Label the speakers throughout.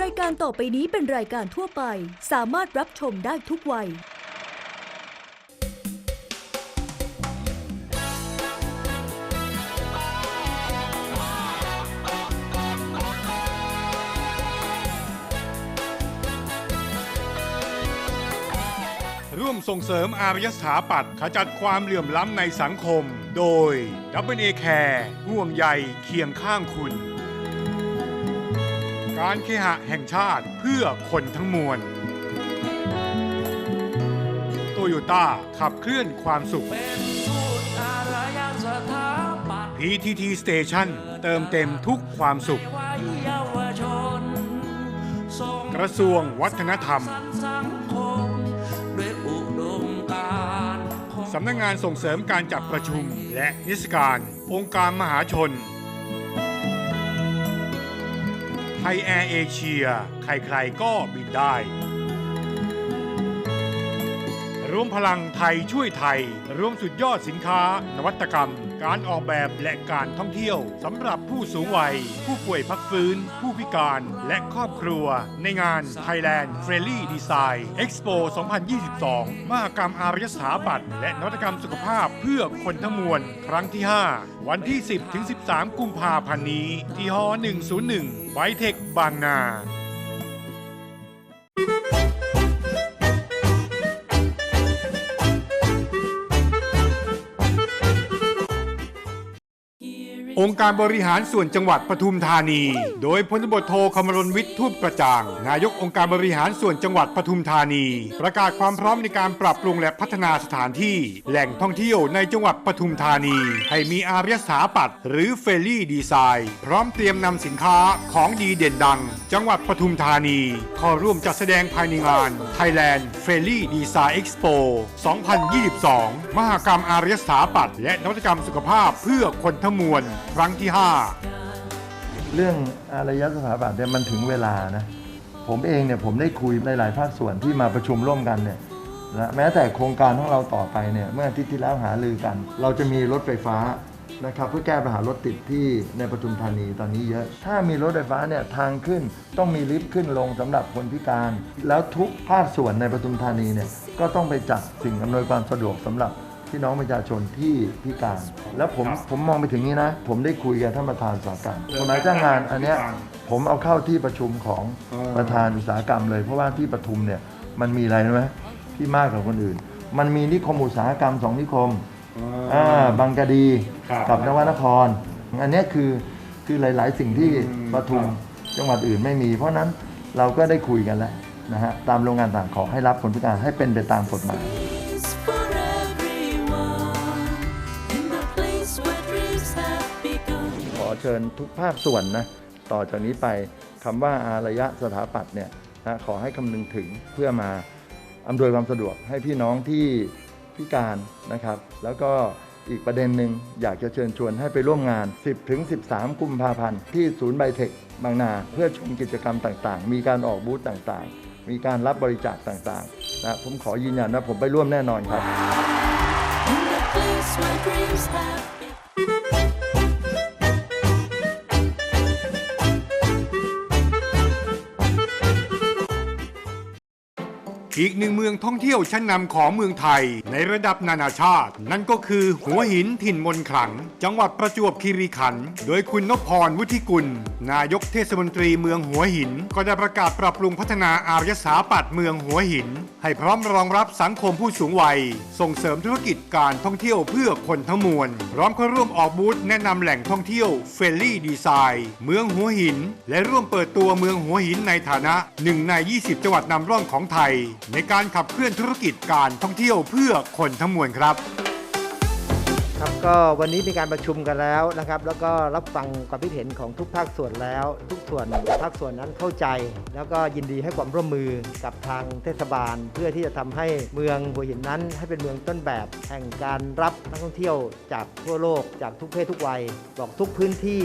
Speaker 1: รายการต่อไปนี้เป็นรายการทั่วไป สามารถรับชมได้ทุกวัย
Speaker 2: ร่วมส่งเสริมอารยสถาปัตย์ขจัดความเหลื่อมล้ำในสังคม โดย w a Care ห่วงใยเคียงข้างคุณ การเคหะแห่งชาติเพื่อคนทั้งมวลโตโยต้าขับเคลื่อนความสุข
Speaker 3: เป็นทูตอารยสถาปัตย์
Speaker 2: PTT Station เติมเต็มทุกความสุข กระทรวงวัฒนธรรม
Speaker 3: สรรค์สังคมด้วยอุดมการณ์ของ
Speaker 2: สำนักงานส่งเสริมการจัดประชุมและนิทรรศการ องค์การมหาชน ไทยแอร์เอเชีย ใครๆก็บินได้ รวมพลังไทยช่วยไทย รวมสุดยอดสินค้า นวัตกรรม การออกแบบและการท่องเที่ยวสำหรับผู้สูงวัย ผู้ป่วยพักฟื้น ผู้พิการและครอบครัว ในงาน Thailand Friendly Design Expo 2022 มหกรรมอารยสถาปัตย์และนวัตกรรมสุขภาพเพื่อคนทั้งมวล ครั้งที่ 5 วันที่ 10-13 กุมภาพันธ์นี้ ที่ฮ101ไบเทคบางนา องค์การบริหารส่วนจังหวัดปทุมธานี โดยพลตบโทคมรณวิทย์ทูปกระจ่าง นายกองค์การบริหารส่วนจังหวัดปทุมธานี ประกาศความพร้อมในการปรับปรุงและพัฒนาสถานที่ แหล่งท่องเที่ยวในจังหวัดปทุมธานี ให้มีอารยสถาปัตย์หรือเฟรลี่ดีไซน์ พร้อมเตรียมนำสินค้าของดีเด่นดัง จังหวัดปทุมธานีเข้าร่วมจัดแสดงภายในงาน Thailand f a i r l y Design Expo 2022 มหกรรมอารยสถาปัตย์และนวัตกรรมสุขภาพเพื่อคนทั้งมวลครั้งที่ 5
Speaker 4: เรื่องอารยสถาปัตย์เนี่ยมันถึงเวลานะผมเองเนี่ยผมได้คุยในหลายภาคส่วนที่มาประชุมร่วมกันเนี่ยนะแม้แต่โครงการของเราต่อไปเนี่ยเมื่ออาทิตย์ที่แล้วหาลือกัน เราจะมีรถไฟฟ้านะครับเพื่อแก้ปัญหารถติดที่ในปทุมธานีตอนนี้เยอะ ถ้ามีรถไฟฟ้าเนี่ยทางขึ้นต้องมีลิฟต์ขึ้นลงสำหรับคนพิการ แล้วทุกภาคส่วนในปทุมธานีเนี่ยก็ต้องไปจัดสิ่งอำนวยความสะดวกสำหรับ พี่น้องประชาชนที่พิการ แล้วผมผมมองไปถึงนี้นะ ผมได้คุยกับท่านประธานอุตสาหกรรมกฎหมายจ้างงานอันเนี้ยผมเอาเข้าที่ประชุมของประธานอุตสาหกรรมเลย เพราะว่าที่ปทุมเนี่ยมันมีอะไรรู้ไหมที่มากกว่าคนอื่น มันมีนิคมอุตสาหกรรมสองนิคมอ่าบางกะดี
Speaker 2: ครับ
Speaker 4: กับนวนคร อันเนี้ยคือคือหลาย ๆ สิ่งที่
Speaker 2: อืม
Speaker 4: ปทุม
Speaker 2: ครับ
Speaker 4: จังหวัดอื่นไม่มี เพราะฉะนั้นเราก็ได้คุยกันแล้วนะฮะตามโรงงานต่างขอให้รับคนพิการให้เป็นไปตามกฎหมาย เชิญทุกภาคส่วนนะต่อจากนี้ไปคำว่าอารยะสถาปัตย์เนี่ยนะขอให้คำนึงถึงเพื่อมาอำนวยความสะดวกให้พี่น้องที่พิการนะครับ แล้วก็อีกประเด็นหนึ่งอยากจะเชิญชวนให้ไปร่วมงาน 10ถึง13 กุมภาพันธ์ ที่ศูนย์ไบเทคบางนา เพื่อชมกิจกรรมต่างๆ มีการออกบูธต่างๆ มีการรับบริจาคต่างๆนะผมขอยืนยันว่าผมไปร่วมแน่นอนครับ
Speaker 2: อีกหนึ่งเมืองท่องเที่ยวชั้นนำของเมืองไทย ในระดับนานาชาติ นั่นก็คือหัวหินถิ่นมนขลัง จังหวัดประจวบคีรีขันธ์โดยคุณนพพรวุฒิกุล นายกเทศมนตรีเมืองหัวหิน ก็ได้ประกาศปรับปรุงพัฒนาอารยสถาปัตย์เมืองหัวหิน ให้พร้อมรองรับสังคมผู้สูงวัย ส่งเสริมธุรกิจการท่องเที่ยวเพื่อคนทั้งมวลพร้อมเข้าร่วมออกบูธแนะนำแหล่งท่องเที่ยวเฟรนลี่ดีไซน์เมืองหัวหิน และร่วมเปิดตัวเมืองหัวหินในฐานะหนึ่งใน 20 จังหวัดนำร่องของไทยในการขับเคลื่อนธุรกิจการท่องเที่ยวเพื่อคนทั้งมวลครับ
Speaker 5: ครับก็วันนี้มีการประชุมกันแล้วนะครับ แล้วก็รับฟังความคิดเห็นของทุกภาคส่วนแล้ว ทุกส่วนภาคส่วนนั้นเข้าใจ แล้วก็ยินดีให้ความร่วมมือกับทางเทศบาล เพื่อที่จะทำให้เมืองหัวหินนั้น ให้เป็นเมืองต้นแบบแห่งการรับนักท่องเที่ยวจากทั่วโลกจากทุกเพศทุกวัยบอกทุกพื้นที่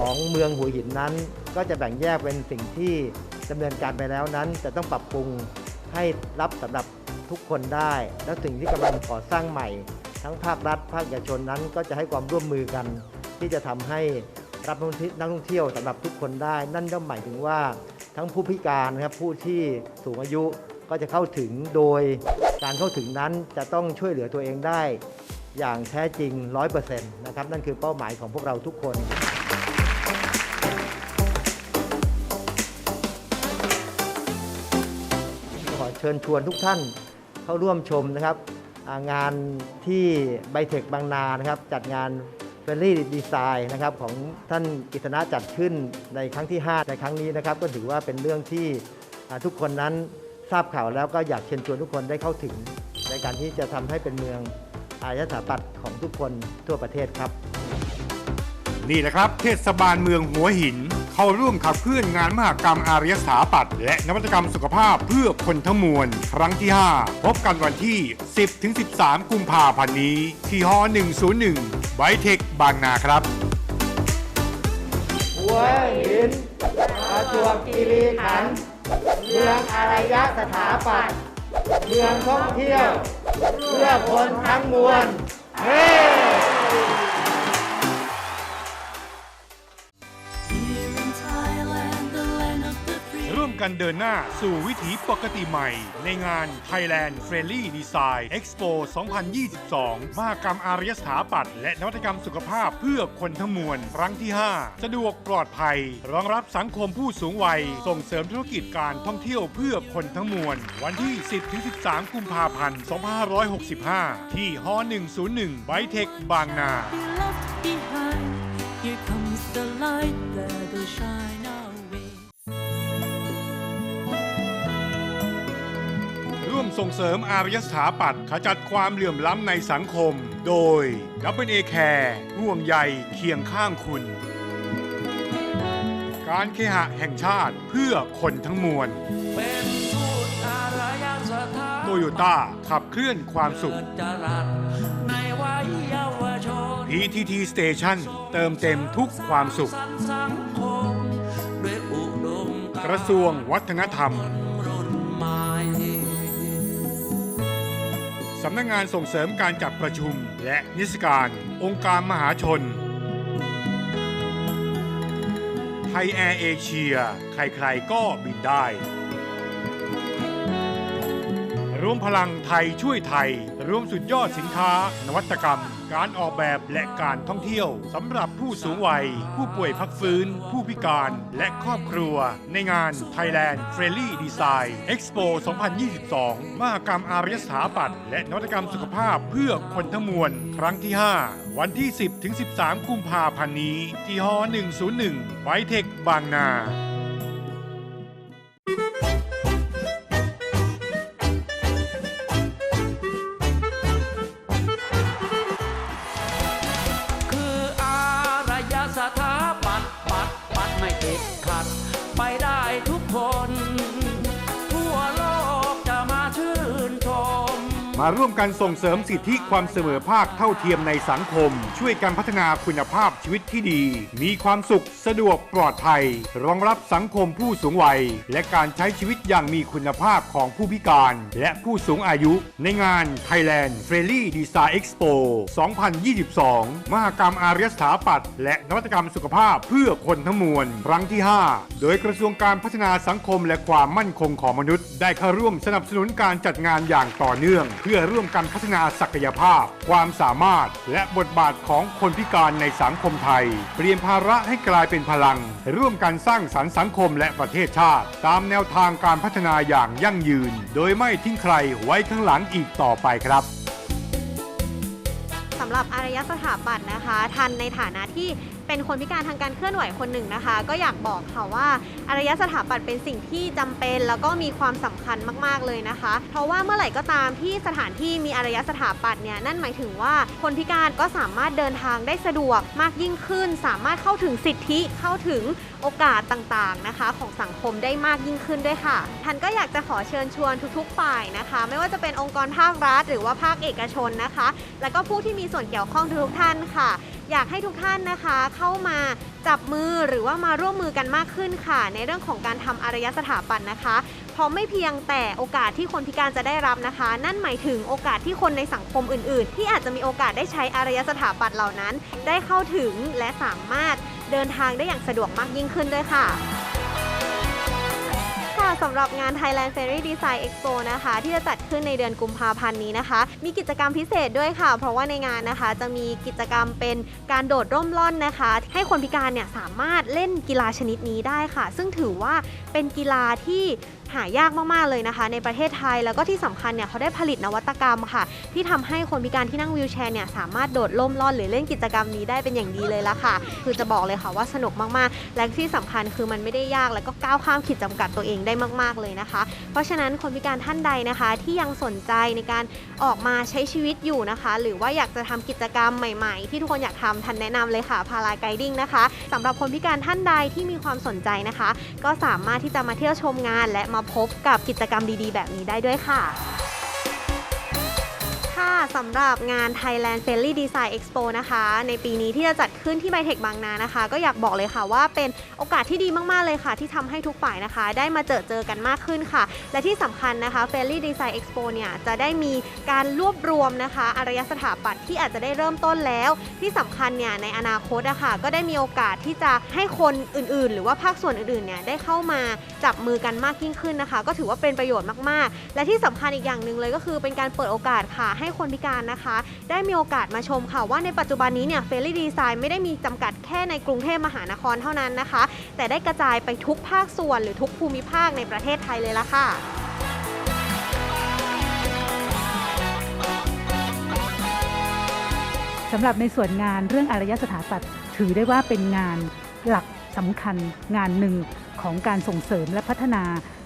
Speaker 5: ของเมืองหัวหินนั้น ก็จะแบ่งแยกเป็นสิ่งที่ดำเนินการไปแล้วนั้นจะต้องปรับปรุง ให้รับสำหรับทุกคนได้ และสิ่งที่กำลังก่อสร้างใหม่ ทั้งภาครัฐ ภาคเอกชนนั้น ก็จะให้ความร่วมมือกัน ที่จะทำให้รับนักท่องเที่ยวสำหรับทุกคนได้ นั่นก็หมายถึงว่าทั้งผู้พิการนะครับผู้ที่สูงอายุก็จะเข้าถึงโดยการเข้าถึงนั้นจะต้องช่วยเหลือตัวเองได้ อย่างแท้จริง 100%นะครับนั่นคือเป้าหมายของพวกเราทุกคน ชิญชวนทุกท่านเข้าร่วมชมนะครับงานที่ไบเทคบางนานะครับจัดงานเฟรนลี่ดีไซน์นะครับของท่านกิษณะจัดขึ้นในครั้งที่ 5 ในครั้งนี้นะครับก็ถือว่าเป็นเรื่องที่ทุกคนนั้นทราบข่าวแล้วก็อยากเชิญชวนทุกคนได้เข้าถึง ในการที่จะทำให้เป็นเมืองอารยสถาปัตย์ของทุกคนทั่วประเทศครับ
Speaker 2: นี่แหละครับ เทศบาลเมืองหัวหิน เข้าร่วมขับเคลื่อนงานมหกรรมอารยสถาปัตย์และนวัตกรรมสุขภาพเพื่อคนทั้งมวล ครั้งที่ 5 พบกันวันที่ 10-13 กุมภาพันธ์นี้ ที่ฮ101ไบเทคบางนาครับ
Speaker 5: หัวหินประจวบคีรีขันธ์เมืองอารยสถาปัตย์เมืองท่องเที่ยว เพื่อคนทั้งมวลเฮ้
Speaker 2: กันเดินหน้าสู่วิถีปกติใหม่ ในงาน Thailand Friendly Design Expo 2022 มหกรรมอารยสถาปัตย์และนวัตกรรมสุขภาพเพื่อคนทั้งมวล ครั้งที่ 5 สะดวกปลอดภัย รองรับสังคมผู้สูงวัย ส่งเสริมธุรกิจการท่องเที่ยวเพื่อคนทั้งมวล วันที่ 10-13 กุมภาพันธ์ 2565 ที่ฮ101ไบเทคบางนา
Speaker 6: Here comes the light that will shine
Speaker 2: มส่งเสริมอารยสถาปัตย์ขจัดความเหลื่อมล้ำในสังคม โดย w a Care ห่วงใยเคียงข้างคุณ การเคหะแห่งชาติเพื่อคนทั้งมวล
Speaker 3: เป็นทูตอารยสถา
Speaker 2: โตโยต้าขับเคลื่อนความสุข
Speaker 3: เกิดจรัสในวัยเยาวชน
Speaker 2: PTT Station เติมเต็มทุกความสุข
Speaker 3: สังคมด้วยอุดมการ
Speaker 2: กระทรวงวัฒนธรรม สำนักงงานส่งเสริมการจัดประชุม และนิทรรศการ องค์การมหาชน ไทยแอร์เอเชีย ใครๆก็บินได้ รวมพลังไทยช่วยไทย รวมสุดยอดสินค้า นวัตกรรม การออกแบบและการท่องเที่ยวสำหรับผู้สูงวัย ผู้ป่วยพักฟื้น ผู้พิการและครอบครัว ในงาน Thailand Friendly Design Expo 2022 มหกรรมอารยสถาปัตย์และนวัตกรรมสุขภาพเพื่อคนทั้งมวล ครั้งที่ 5 วันที่ 10-13 กุมภาพันธ์นี้ ที่ฮ101ไบเทคบางนา
Speaker 3: มา
Speaker 2: ร่วมกันส่งเสริมสิทธิความเสมอภาคเท่าเทียมในสังคม ช่วยกันพัฒนาคุณภาพชีวิตที่ดี มีความสุขสะดวกปลอดภัย รองรับสังคมผู้สูงวัย และการใช้ชีวิตอย่างมีคุณภาพของผู้พิการ และผู้สูงอายุ ในงาน Thailand Friendly Design Expo 2022 มหกรรมอารยสถาปัตย์และนวัตกรรมสุขภาพเพื่อคนทั้งมวลครั้งที่ 5 โดยกระทรวงการพัฒนาสังคมและความมั่นคงของมนุษย์ ได้เข้าร่วมสนับสนุนการจัดงานอย่างต่อเนื่องเพื่อื่อร่วมกันพัฒนาศักยภาพ ความสามารถ และบทบาทของคนพิการในสังคมไทย เปลี่ยนภาระให้กลายเป็นพลัง ร่วมกันสร้างสรรค์สังคมและประเทศชาติ ตามแนวทางการพัฒนาอย่างยั่งยืน โดยไม่ทิ้งใครไว้ข้างหลังอีกต่อไปครับ
Speaker 7: สำหรับอารยสถาปัตย์นะคะ ทันในฐานะที่ เป็นคนพิการทางการเคลื่อนไหวคนหนึ่งนะคะ ก็อยากบอกค่ะว่าอารยสถาปัตย์เป็นสิ่งที่จำเป็นแล้วก็มีความสำคัญมากๆเลยนะคะ เพราะว่าเมื่อไหร่ก็ตามที่สถานที่มีอารยสถาปัตย์เนี่ยนั่นหมายถึงว่าคนพิการก็สามารถเดินทางได้สะดวกมากยิ่งขึ้น สามารถเข้าถึงสิทธิเข้าถึงโอกาสต่างๆนะคะ ของสังคมได้มากยิ่งขึ้นด้วยค่ะทันก็อยากจะขอเชิญชวนทุกๆฝ่ายนะคะ ไม่ว่าจะเป็นองค์กรภาครัฐ หรือว่าภาคเอกชนนะคะ แล้วก็ผู้ที่มีส่วนเกี่ยวข้องทุกท่านค่ะ อยากให้ทุกท่านนะคะเข้ามาจับมือหรือว่ามาร่วมมือกันมากขึ้นค่ะ ในเรื่องของการทำอารยสถาปัตย์นะคะเพราะไม่เพียงแต่โอกาสที่คนพิการจะได้รับนะคะ นั่นหมายถึงโอกาสที่คนในสังคมอื่น ๆ ที่อาจจะมีโอกาสได้ใช้อารยสถาปัตย์เหล่านั้น ได้เข้าถึงและสามารถเดินทางได้อย่างสะดวกมากยิ่งขึ้นด้วยค่ะ สำหรับงาน Thailand Ferry Design Expo นะคะ ที่จะจัดขึ้นในเดือนกุมภาพันธ์นี้นะคะ มีกิจกรรมพิเศษด้วยค่ะ เพราะว่าในงานนะคะ จะมีกิจกรรมเป็นการโดดร่มล่อนนะคะ ให้คนพิการเนี่ยสามารถเล่นกีฬาชนิดนี้ได้ค่ะ ซึ่งถือว่าเป็นกีฬาที่ หายากมากๆเลยนะคะ ในประเทศไทยแล้วก็ที่สำคัญเนี่ยเขาได้ผลิตนวัตกรรมค่ะ ที่ทำให้คนพิการที่นั่งวีลแชร์เนี่ยสามารถโดดล่มล่อนหรือเล่นกิจกรรมนี้ได้เป็นอย่างดีเลยละค่ะ คือจะบอกเลยค่ะว่าสนุกมากๆ และที่สำคัญคือมันไม่ได้ยากแล้วก็ก้าวข้ามขีดจำกัดตัวเองได้มาก ๆเลยนะคะ เพราะฉะนั้นคนพิการท่านใดนะคะ ที่ยังสนใจในการออกมาใช้ชีวิตอยู่นะคะ หรือว่าอยากจะทำกิจกรรมใหม่ๆ ที่ทุกคนอยากทำทันแนะนำเลยค่ะพาราไกดิ้งนะคะสำหรับคนพิการท่านใดที่มีความสนใจนะคะ ก็สามารถที่จะมาเที่ยวชมงานและมาพบกับกิจกรรมดีๆ แบบนี้ได้ด้วยค่ะ สำหรับงาน Thailand Friendly Design Expo นะคะ ในปีนี้ที่จะจัดขึ้นที่ไบเทคบางนานะคะ ก็อยากบอกเลยค่ะว่าเป็นโอกาสที่ดีมาก ๆ เลยค่ะ ที่ทำให้ทุกฝ่ายนะคะ ได้มาเจอเจอกันมากขึ้นค่ะ และที่สำคัญนะคะ Friendly Design Expo เนี่ย จะได้มีการรวบรวมนะคะอารยสถาปัตย์ที่อาจจะได้เริ่มต้นแล้ว ที่สำคัญเนี่ยในอนาคตอะค่ะก็ได้มีโอกาสที่จะให้คนอื่น ๆ หรือว่าภาคส่วนอื่น ๆ เนี่ยได้เข้ามาจับมือกันมากยิ่งขึ้นนะคะ ก็ถือว่าเป็นประโยชน์มาก ๆ และที่สำคัญอีกอย่างหนึ่งเลยก็คือเป็นการเปิดโอกาสค่ะให้คนพิการนะคะ ได้มีโอกาสมาชมค่ะว่าในปัจจุบันนี้เนี่ยเฟรลี่ดีไซน์ไม่ได้มีจำกัดแค่ในกรุงเทพมหานครเท่านั้นนะคะ แต่ได้กระจายไปทุกภาคส่วนหรือทุกภูมิภาคในประเทศไทยเลยละค่ะ
Speaker 8: สำหรับในส่วนงานเรื่องอารยสถาปัตย์ถือได้ว่าเป็นงานหลักสำคัญงานหนึ่งของการส่งเสริมและพัฒนา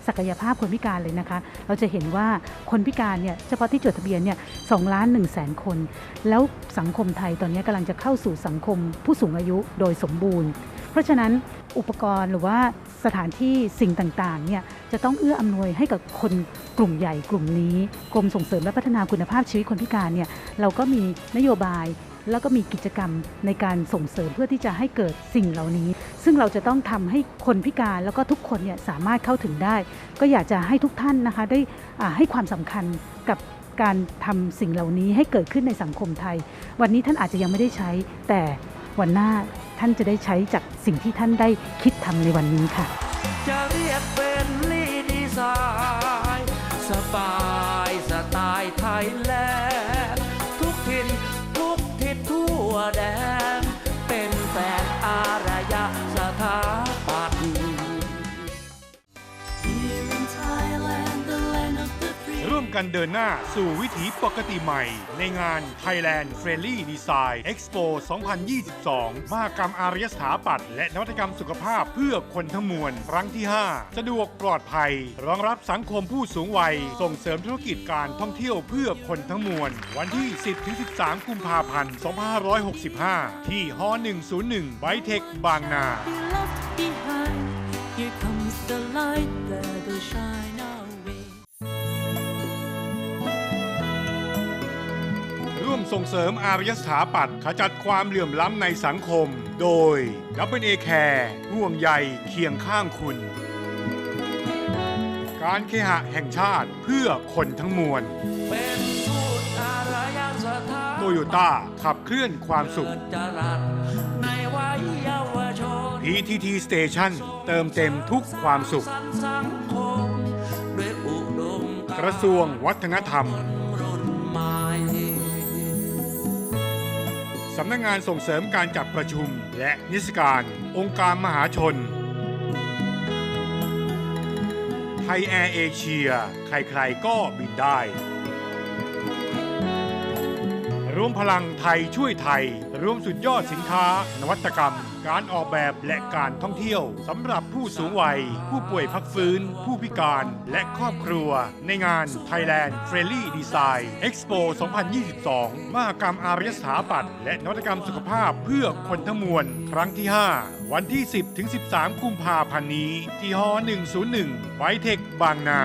Speaker 8: ศักยภาพคนพิการเลยนะคะ เราจะเห็นว่าคนพิการเนี่ยเฉพาะที่จดทะเบียนเนี่ยสองล้านหนึ่งแสนคน แล้วสังคมไทยตอนนี้กำลังจะเข้าสู่สังคมผู้สูงอายุโดยสมบูรณ์ เพราะฉะนั้นอุปกรณ์หรือว่าสถานที่สิ่งต่างๆเนี่ยจะต้องเอื้ออำนวยให้กับคนกลุ่มใหญ่กลุ่มนี้ กรมส่งเสริมและพัฒนาคุณภาพชีวิตคนพิการเนี่ยเราก็มีนโยบาย แล้วก็มีกิจกรรมในการส่งเสริมเพื่อที่จะให้เกิดสิ่งเหล่านี้ ซึ่งเราจะต้องทำให้คนพิการแล้วก็ทุกคนเนี่ยสามารถเข้าถึงได้ ก็อยากจะให้ทุกท่านนะคะได้ให้ความสำคัญกับการทำสิ่งเหล่านี้ให้เกิดขึ้นในสังคมไทย วันนี้ท่านอาจจะยังไม่ได้ใช้ แต่วันหน้าท่านจะได้ใช้จากสิ่งที่ท่านได้คิดทำในวันนี้ค่ะ
Speaker 3: จะเรียกเป็นลีดีไซน์สบา กันเดิ
Speaker 2: นหน้าสู่วิถีปกติใหม่ ในงาน Thailand Friendly Design Expo 2022 มหกรรมอารยสถาปัตย์และนวัตกรรมสุขภาพเพื่อคนทั้งมวล ครั้งที่ 5 สะดวกปลอดภัย รองรับสังคมผู้สูงวัย ส่งเสริมธุรกิจการท่องเที่ยวเพื่อคนทั้งมวล วันที่ 10-13 กุมภาพันธ์ 2565 ที่ฮ101ไบเทคบางนา
Speaker 6: Here comes the light that will shine
Speaker 2: ส่งเสริมอารยสถาปัตย์ขจัดความเหลื่อมล้ำในสังคม โดย w a Care ห่วงใยเคียงข้างคุณ การเคหะแห่งชาติเพื่อคนทั้งมวล
Speaker 3: เป็นทูตอารยสถา
Speaker 2: โตโยต้าขับเคลื่อนความสุข
Speaker 3: จรัสในวัยเยาวชน
Speaker 2: PTT Station เติมเต็มทุกความสุข
Speaker 3: สังคมด้วยอุดม
Speaker 2: กระทรวงวัฒนธรรม สำนักงงานส่งเสริมการจัดประชุม และนิทรรศการ องค์การมหาชน ไทยแอร์เอเชีย ใครๆก็บินได้รวมพลังไทยช่วยไทย รวมสุดยอดสินค้านวัตกรรม การออกแบบและการท่องเที่ยวสำหรับผู้สูงวัย ผู้ป่วยพักฟื้น ผู้พิการและครอบครัว ในงาน Thailand Friendly Design Expo 2022 มหกรรมอารยสถาปัตย์และนวัตกรรมสุขภาพเพื่อคนทั้งมวล ครั้งที่ 5 วันที่ 10-13 กุมภาพันธ์นี้ ที่ฮ101ไบเทคบางนา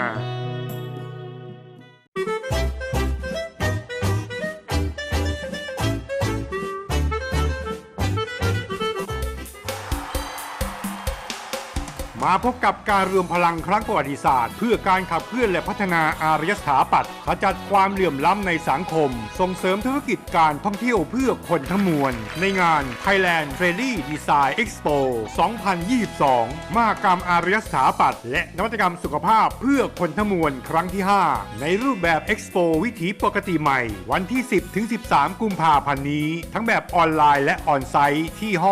Speaker 2: มาพบกับการรวมพลังครั้งประวัติศาสตร์ เพื่อการขับเคลื่อนและพัฒนาอารยสถาปัตย์ขจัดความเหลื่อมล้ำในสังคม ส่งเสริมธุรกิจการท่องเที่ยวเพื่อคนทั้งมวล ในงาน Thailand f r i e n d l y Design Expo 2022 มหกรรมอารยสถาปัตย์และนวัตกรรมสุขภาพเพื่อคนทั้งมวลครั้งที่ 5 ในรูปแบบ Expo วิถีปกติใหม่ วันที่ 10ถึง13 กุมภาพันธ์นี้ ทั้งแบบออนไลน์และออนไซต์ที่ฮ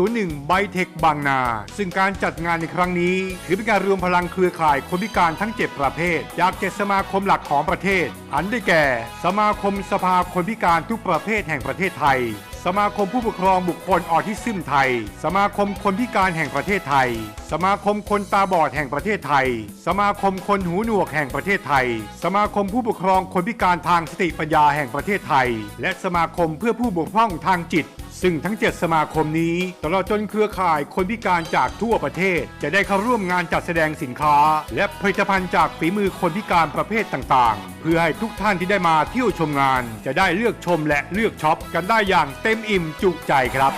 Speaker 2: 101ไบเทคบางนา ซึ่งการจัดงานในครั้งนี้ถือเป็นการรวมพลังเครือข่ายคนพิการทั้ง 7 ประเภท จาก 7 สมาคมหลักของประเทศ อันได้แก่ สมาคมสภาคนพิการทุกประเภทแห่งประเทศไทย สมาคมผู้ปกครองบุคคลออทิซึมไทย สมาคมคนพิการแห่งประเทศไทย สมาคมคนตาบอดแห่งประเทศไทย สมาคมคนหูหนวกแห่งประเทศไทย สมาคมผู้ปกครองคนพิการทางสติปัญญาแห่งประเทศไทย และสมาคมเพื่อผู้บกพร่องทางจิต ซึ่งทั้ง 7 สมาคมนี้ ตลอดจนเครือข่ายคนพิการจากทั่วประเทศ จะได้เข้าร่วมงานจัดแสดงสินค้า และผลิตภัณฑ์จากฝีมือคนพิการประเภทต่างๆ เพื่อให้ทุกท่านที่ได้มาเที่ยวชมงาน จะได้เลือกชมและเลือกช็อปกันได้อย่างเต็มอิ่มจุใจครับ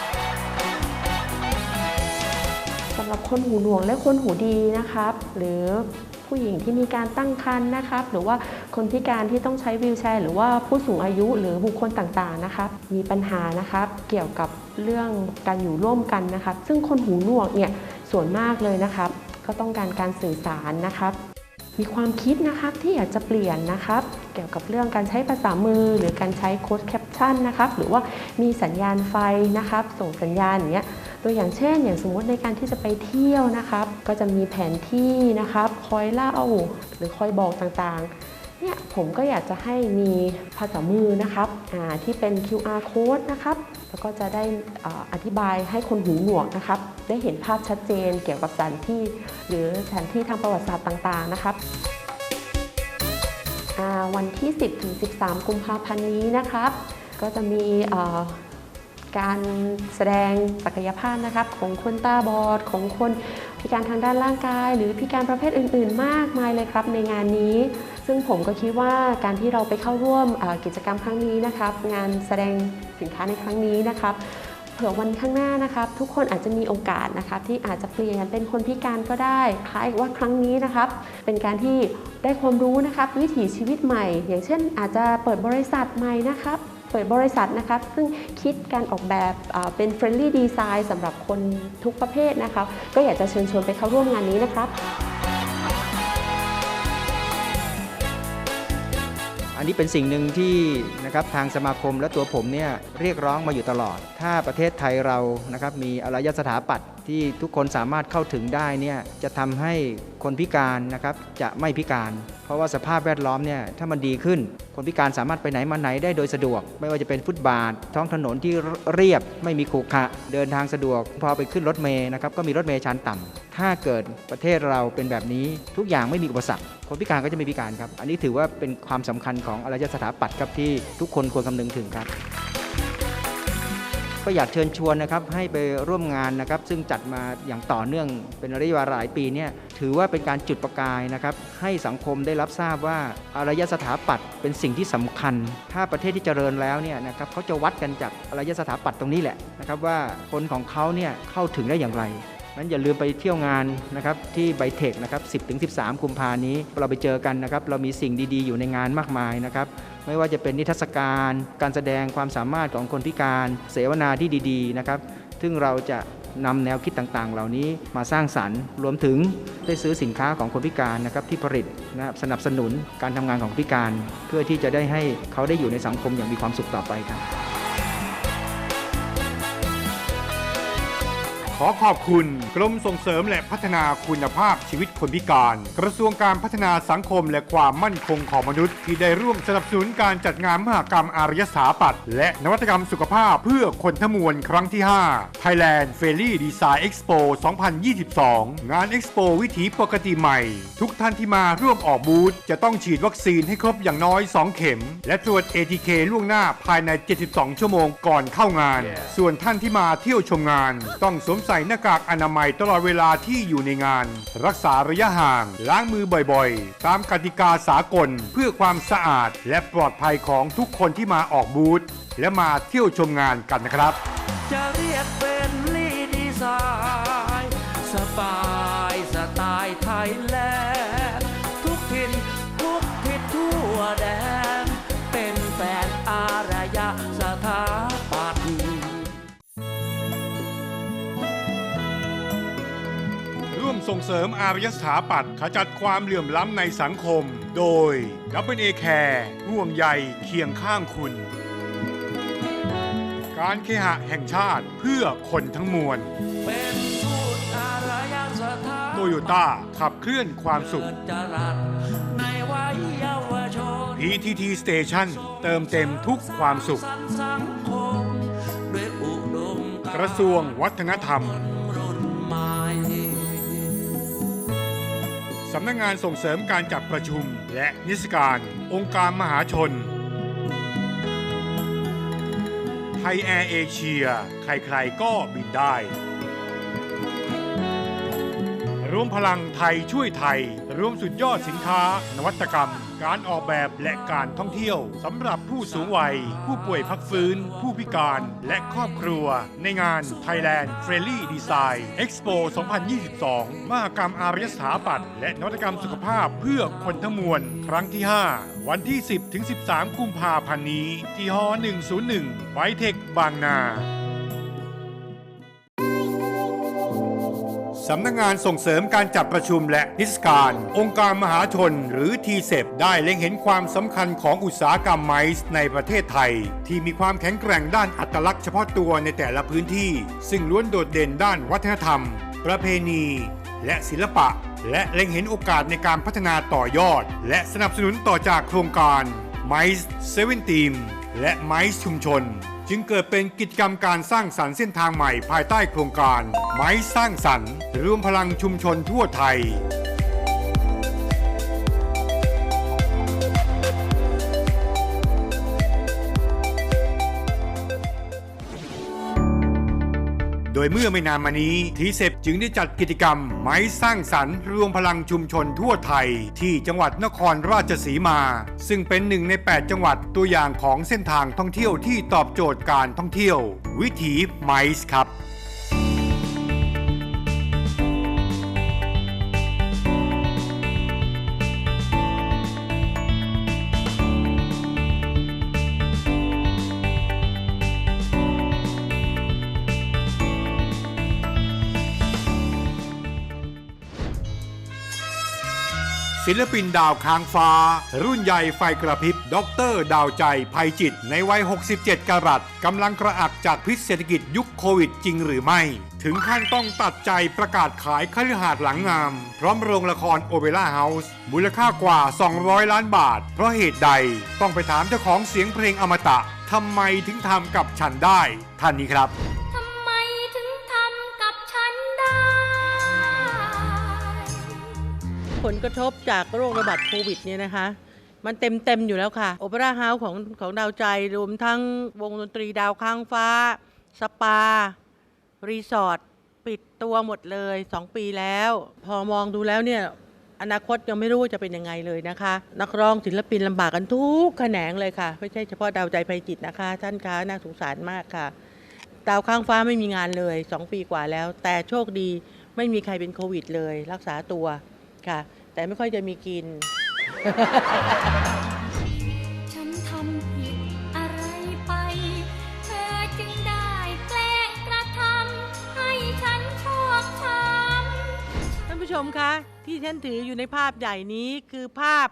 Speaker 9: สำหรับคนหูหนวกและคนหูดีนะครับ หรือ ผู้หญิงที่มีการตั้งครรภ์นะครับ หรือว่าคนพิการที่ต้องใช้วีลแชร์ หรือว่าผู้สูงอายุหรือบุคคลต่างๆนะครับ มีปัญหานะครับ เกี่ยวกับเรื่องการอยู่ร่วมกันนะครับ ซึ่งคนหูหนวกเนี่ยส่วนมากเลยนะครับ ก็ต้องการการสื่อสารนะครับมีความคิดนะครับที่อยากจะเปลี่ยนนะครับ เกี่ยวกับเรื่องการใช้ภาษามือ หรือการใช้โค้ดแคปชั่นนะครับ หรือว่ามีสัญญาณไฟนะครับ ส่งสัญญาณอย่างเงี้ย ตัวอย่างเช่น อย่างสมมติในการที่จะไปเที่ยวนะครับ ก็จะมีแผนที่นะครับ คอยเล่าหรือคอยบอกต่างๆ เนี่ยผมก็อยากจะให้มีภาษามือนะครับที่เป็น QR code นะครับ แล้วก็จะได้อธิบายให้คนหูหนวกนะครับ ได้เห็นภาพชัดเจนเกี่ยวกับสถานที่ หรือสถานที่ทางประวัติศาสตร์ต่างๆ นะครับวันที่ 10ถึง13 กุมภาพันธ์นี้นะครับ ก็จะมี การแสดงศักยภาพนะครับของคนตาบอดของคนพิการทางด้านร่างกาย หรือพิการประเภทอื่น ๆ มากมายเลยครับในงานนี้ ซึ่งผมก็คิดว่าการที่เราไปเข้าร่วมกิจกรรมครั้งนี้นะครับ งานแสดงสินค้าในครั้งนี้นะครับเผื่อวันข้างหน้านะครับ ทุกคนอาจจะมีโอกาสนะครับ ที่อาจจะเปลี่ยนเป็นคนพิการก็ได้คล้ายว่าครั้งนี้นะครับ เป็นการที่ได้ความรู้นะครับ วิถีชีวิตใหม่ อย่างเช่น อาจจะเปิดบริษัทใหม่นะครับ เปิดบริษัทนะครับซึ่งคิดการออกแบบเป็น friendly design สำหรับคนทุกประเภทนะครับก็อยากจะเชิญชวนไปเข้าร่วมงานนี้นะครับ
Speaker 10: อันนี้เป็นสิ่งหนึ่งที่นะครับทางสมาคมและตัวผมเนี่ยเรียกร้องมาอยู่ตลอด ถ้าประเทศไทยเรานะครับมีอารยสถาปัตย์ที่ทุกคนสามารถเข้าถึงได้เนี่ยจะทำให้คนพิการนะครับจะไม่พิการ เพราะว่าสภาพแวดล้อมเนี่ยถ้ามันดีขึ้น คนพิการสามารถไปไหนมาไหนได้โดยสะดวก ไม่ว่าจะเป็นฟุตบาท ท้องถนนที่เรียบไม่มีขรุขระเดินทางสะดวก พอไปขึ้นรถเมย์นะครับก็มีรถเมย์ชั้นต่ำถ้าเกิดประเทศเราเป็นแบบนี้ทุกอย่างไม่มีอุปสรรคคนพิการก็จะไม่พิการครับ อันนี้ถือว่าเป็นความสำคัญของอารยสถาปัตย์ครับที่ทุกคนควรคำนึงถึงครับ ก็อยากเชิญชวนนะครับให้ไปร่วมงานนะครับ ซึ่งจัดมาอย่างต่อเนื่องเป็นระยะเวลาหลายปีเนี่ยถือว่าเป็นการจุดประกายนะครับ ให้สังคมได้รับทราบว่าอารยสถาปัตย์เป็นสิ่งที่สำคัญ ถ้าประเทศที่เจริญแล้วเนี่ยนะครับเขาจะวัดกันจากอารยสถาปัตย์ตรงนี้แหละนะครับ ว่าคนของเขาเนี่ยเข้าถึงได้อย่างไรนั้นอย่าลืมไปเที่ยวงานนะครับที่ไบเทคนะครับ 10-13 กุมภานี้ เราไปเจอกันนะครับ เรามีสิ่งดีๆ อยู่ในงานมากมายนะครับ ไม่ว่าจะเป็นนิทรรศการ การแสดงความสามารถของคนพิการ เสวนาที่ดีๆนะครับ ซึ่งเราจะนำแนวคิดต่างๆ เหล่านี้มาสร้างสรรค์ รวมถึงได้ซื้อสินค้าของคนพิการนะครับที่ผลิตนะครับสนับสนุนการทำงานของพิการ เพื่อที่จะได้ให้เขาได้อยู่ในสังคมอย่างมีความสุขต่อไปครับ
Speaker 2: อขอบคุณ กรมส่งเสริมและพัฒนาคุณภาพชีวิตคนพิการ กระทรวงการพัฒนาสังคมและความมั่นคงของมนุษย์ ที่ได้ร่วมสนับสนุนการจัดงานมหกรรมอารยสถาปัตย์และนวัตกรรมสุขภาพเพื่อคนทั้งมวลครั้งที่ 5 Thailand f a i r y Design Expo 2022 งาน Expo วิถีปกติใหม่ ทุกท่านที่มาร่วมออกบูธจะต้องฉีดวัคซีนให้ครบอย่างน้อย 2 เข็ม และตรวจ ATK ล่วงหน้าภายใน 72 ชั่วโมงก่อนเข้างาน ส่วนท่านที่มาเที่ยวชมงาน ต้องสวมใส่ส่หน้ากากอนามัยตลอดเวลาที่อยู่ในงาน รักษาระยะห่าง ล้างมือบ่อยๆ ตามกติกาสากลเพื่อความสะอาด และปลอดภัยของทุกคนที่มาออกบูธและมาเที่ยวชมงานกันนะครับ
Speaker 3: จะเรียกเป็นลีดีไซน์สบายสแลนด์ ส่
Speaker 2: งเสริมอารยสถาปัตย์ขจัดความเหลื่อมล้ำในสังคม โดย w a Care ห่วงใยเคียงข้างคุณ การเคหะแห่งชาติเพื่อคนทั้งมวล
Speaker 3: เป็นทูตอารยสถา
Speaker 2: โตโยต้าขับเคลื่อนความสุข
Speaker 3: จรัสในวัยเยาวชน
Speaker 2: PTT Station เติมเต็มทุกความสุข
Speaker 3: ก
Speaker 2: ระทรวงวัฒนธรรม สำนักงงานส่งเสริมการจัดประชุม และนิสการ องค์การมหาชน ไทยแอร์เอเชีย ใครๆก็บินได้ รวมพลังไทยช่วยไทย รวมสุดยอดสินค้า นวัตกรรม การออกแบบและการท่องเที่ยวสำหรับผู้สูงวัย ผู้ป่วยพักฟื้น ผู้พิการและครอบครัว ในงาน Thailand Friendly Design Expo 2022 มหกรรมอารยสถาปัตย์และนวัตกรรมสุขภาพเพื่อคนทั้งมวล ครั้งที่ 5 วันที่ 10 ถึง 13 กุมภาพันธ์นี้ ที่ฮ101 ไวเทคบางนาำนักงงานส่งเสริมการจัดประชุมและนิทรรศการ องค์การมหาชนหรือทีเซได้เล็งเห็นความสำคัญของอุตสาหกรรมไมซ์ในประเทศไทย ที่มีความแข็งแกร่งด้านอัตลักษณ์เฉพาะตัวในแต่ละพื้นที่ ซึ่งล้วนโดดเด่นด้านวัฒนธรรม ประเพณี และศิลปะ และเล็งเห็นโอกาสในการพัฒนาต่อยอด และสนับสนุนต่อจากโครงการ m i c e 7 Team และ m i c e ชุมชน จึงเกิดเป็นกิจกรรมการสร้างสรรค์เส้นทางใหม่ภายใต้โครงการ ไม้สร้างสรรค์รวมพลังชุมชนทั่วไทย ยเมื่อไม่นานมานี้ทีเซปจึงได้จัดกิจกรรม ไม้สร้างสรรค์รวมพลังชุมชนทั่วไทย ที่จังหวัดนครราชสีมา ซึ่งเป็นหนึ่งใน 8 จังหวัดตัวอย่างของเส้นทางท่องเที่ยวที่ตอบโจทย์การท่องเที่ยว วิถีไมซ์ครับ ศิลปินดาวค้างฟ้า รุ่นใหญ่ไฟกระพริบด็อกเตอร์ดาวใจภัยจิต ในวัย 67 กรัตกำลังกระอักจากพิษเศรษฐกิจยุคโควิดจริงหรือไม่ ถึงขั้นต้องตัดใจประกาศขายคฤหาสน์หลังงาม พร้อมโรงละครโอเปร่าเฮาส์มูลค่ากว่า 200 ล้านบาท เพราะเหตุใดต้องไปถามเจ้าของเสียงเพลงอมตะทำไมถึงทำกับฉันได้ท่านนี้ครับ
Speaker 11: ผลกระทบจากโรคระบาดโควิดเนี่ยนะคะ มันเต็มเต็มๆอยู่แล้วค่ะ โอเปร่าเฮาส์ของของดาวใจรวมทั้งวงดนตรีดาวค้างฟ้า สปา รีสอร์ทปิดตัวหมดเลย 2 ปีแล้ว พอมองดูแล้วเนี่ยอนาคตยังไม่รู้ว่าจะเป็นยังไงเลยนะคะ นักร้องศิลปินลำบากกันทุกแขนงเลยค่ะ ไม่ใช่เฉพาะดาวใจภัยจิตนะคะ ท่านคะน่าสงสารมากค่ะ ดาวข้างฟ้าไม่มีงานเลย 2 ปีกว่าแล้ว แต่โชคดีไม่มีใครเป็นโควิดเลย รักษาตัว ค่ะ แต่ไม่ค่อยจะมีกิน
Speaker 6: ฉันทำผิดอะไรไป เธอจึงได้แกล้งกระทำให้ฉันชอกช้ำ
Speaker 11: ท่านผู้ชมคะ ที่ฉันถืออยู่ในภาพใหญ่นี้คือภาพ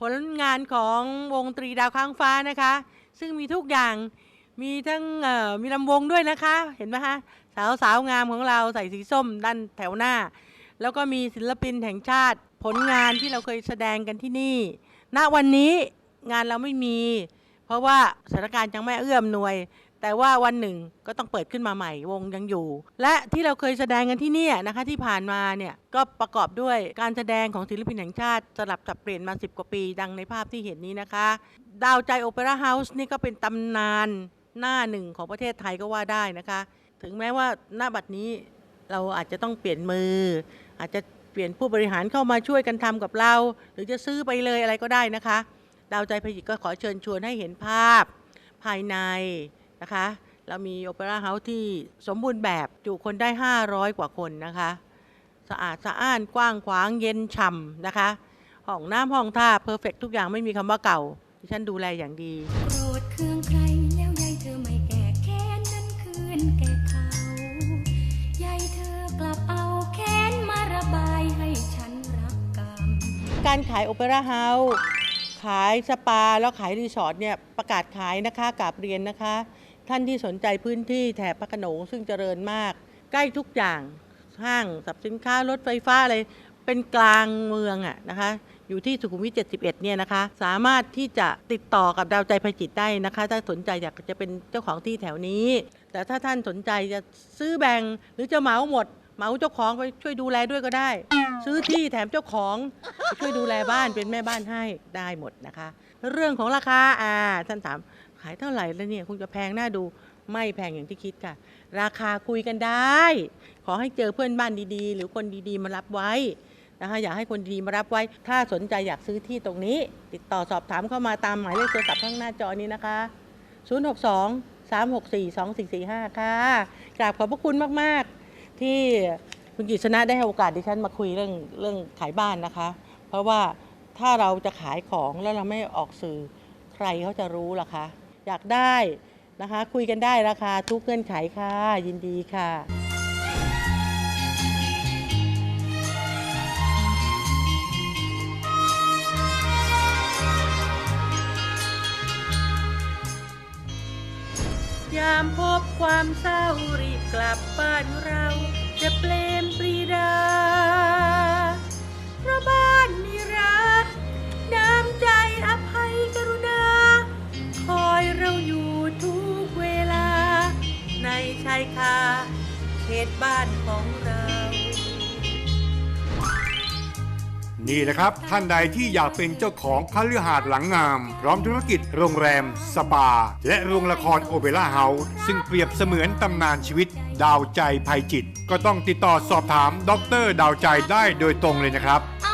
Speaker 11: ผลงานของวงตรีดาวค้างฟ้านะคะ ซึ่งมีทุกอย่างมีทั้งเอ่อมีลำวงด้วยนะคะ เห็นไหมคะสาวสาวงามของเราใส่สีส้มด้านแถวหน้า แล้วก็มีศิลปินแห่งชาติผลงานที่เราเคยแสดงกันที่นี่ ณวันนี้งานเราไม่มี เพราะว่าสถานการณ์ยังไม่เอื้อมหน่วย แต่ว่าวันหนึ่งก็ต้องเปิดขึ้นมาใหม่วงยังอยู่ และที่เราเคยแสดงกันที่นี่นะคะที่ผ่านมาเนี่ยก็ประกอบด้วยการแสดงของศิลปินแห่งชาติ สลับสับเปลี่ยนมา 10 กว่าปี ดังในภาพที่เห็นนี้นะคะ ดาวใจโอเปร่าเฮาส์นี่ก็เป็นตำนานหน้าหนึ่งของประเทศไทยก็ว่าได้นะคะ ถึงแม้ว่าหน้าบัดนี้เราอาจจะต้องเปลี่ยนมือ อาจจะเปลี่ยนผู้บริหารเข้ามาช่วยกันทำกับเรา หรือจะซื้อไปเลยอะไรก็ได้นะคะ ดาวใจพยิตก็ขอเชิญชวนให้เห็นภาพภายในนะคะ เรามีโอเปร่าเฮาส์ที่สมบูรณ์แบบจุคนได้ 500 กว่าคนนะคะ สะอาดสะอ้านกว้างขวางเย็นฉ่ำนะคะ ห้องน้ำห้องท่าเพอร์เฟกทุกอย่างไม่มีคำว่าเก่าดิฉันดูแลอย่างดี
Speaker 6: โกรธเคืองใคร การ
Speaker 11: ขายโอเปร่าเฮาส์ขายสปาแล้วขายรีสอร์ทเนี่ยประกาศขายนะคะกาบเรียนนะคะ ท่านที่สนใจพื้นที่แถบพระโขนงซึ่งเจริญมาก ใกล้ทุกอย่างห้างสับสินค้ารถไฟฟ้าอะไรเป็นกลางเมืองอะนะคะ อยู่ที่สุขุมวิท 71 เนี่ยนะคะ สามารถที่จะติดต่อกับดาวใจภัยจิตได้นะคะ ถ้าสนใจอยากจะเป็นเจ้าของที่แถวนี้ แต่ถ้าท่านสนใจจะซื้อแบ่งหรือจะเหมาหมด เหมาเจ้าของไปช่วยดูแลด้วยก็ได้ ซื้อที่แถมเจ้าของไปช่วยดูแลบ้านเป็นแม่บ้านให้ได้หมดนะคะ เรื่องของราคาอ่าท่านถามขายเท่าไหร่แล้วเนี่ยคงจะแพงน่าดูไม่แพงอย่างที่คิดค่ะ ราคาคุยกันได้ ขอให้เจอเพื่อนบ้านดีๆ หรือคนดีๆมารับไว้นะคะอยากให้คนดีมารับไว้ ถ้าสนใจอยากซื้อที่ตรงนี้ ติดต่อสอบถามเข้ามาตามหมายเลขโทรศัพท์ข้างหน้าจอนี้นะคะ 062 364 2445 ค่ะกราบขอบพระคุณมาก ๆ ที่คุณกิษณะได้ให้โอกาสดิฉันมาคุยเรื่องเรื่องขายบ้านนะคะ เพราะว่าถ้าเราจะขายของแล้วเราไม่ออกสื่อใครเขาจะรู้ล่ะคะ อยากได้นะคะ คุยกันได้ราคาทุกเงื่อนไขค่ะยินดีค่ะ ยามพบความเศร้ารีบกลับบ้านเรา จะเปลมปรีดา เพราะบ้านมีรัก น้ำใจอภัยกรุณา คอยเราอยู่ทุกเวลา ในชายคาเขตบ้านของ
Speaker 2: นี่แหละครับ ท่านใดที่อยากเป็นเจ้าของคฤหาสน์หลังงาม พร้อมธุรกิจโรงแรม สปา และโรงละครโอเปร่าเฮาส์ซึ่งเปรียบเสมือนตำนานชีวิต ดาวใจภัยจิต ก็ต้องติดต่อสอบถาม ดร ดาวใจได้โดยตรงเลยนะครับ
Speaker 6: อ